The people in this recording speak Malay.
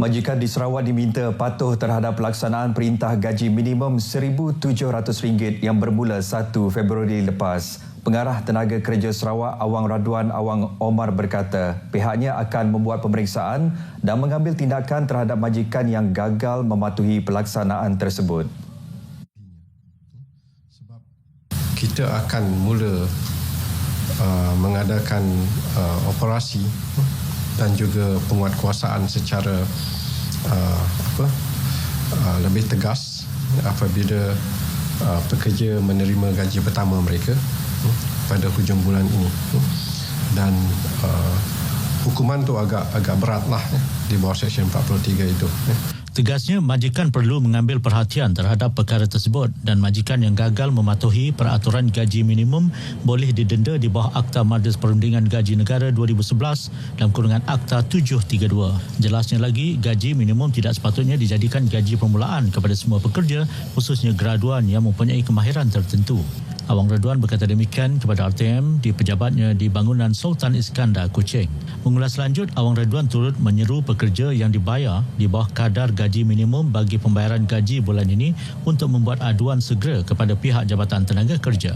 Majikan di Sarawak diminta patuh terhadap pelaksanaan perintah gaji minimum RM1,700 yang bermula 1 Februari lepas. Pengarah Tenaga Kerja Sarawak Awang Raduan Awang Omar berkata pihaknya akan membuat pemeriksaan dan mengambil tindakan terhadap majikan yang gagal mematuhi pelaksanaan tersebut. Kita akan mula uh, mengadakan uh, operasi dan juga penguatkuasaan secara uh, apa uh, lebih tegas apabila uh, pekerja menerima gaji pertama mereka uh, pada hujung bulan ini. Uh, dan uh, hukuman tu agak agak beratlah uh, di bawah seksyen 43 itu uh. Tegasnya, majikan perlu mengambil perhatian terhadap perkara tersebut dan majikan yang gagal mematuhi peraturan gaji minimum boleh didenda di bawah Akta Majlis Perundingan Gaji Negara 2011 dalam kurungan Akta 732. Jelasnya lagi, gaji minimum tidak sepatutnya dijadikan gaji permulaan kepada semua pekerja khususnya graduan yang mempunyai kemahiran tertentu. Awang Redwan berkata demikian kepada RTM di pejabatnya di bangunan Sultan Iskandar, Kuching. Mengulas lanjut, Awang Redwan turut menyeru pekerja yang dibayar di bawah kadar gaji minimum bagi pembayaran gaji bulan ini untuk membuat aduan segera kepada pihak Jabatan Tenaga Kerja.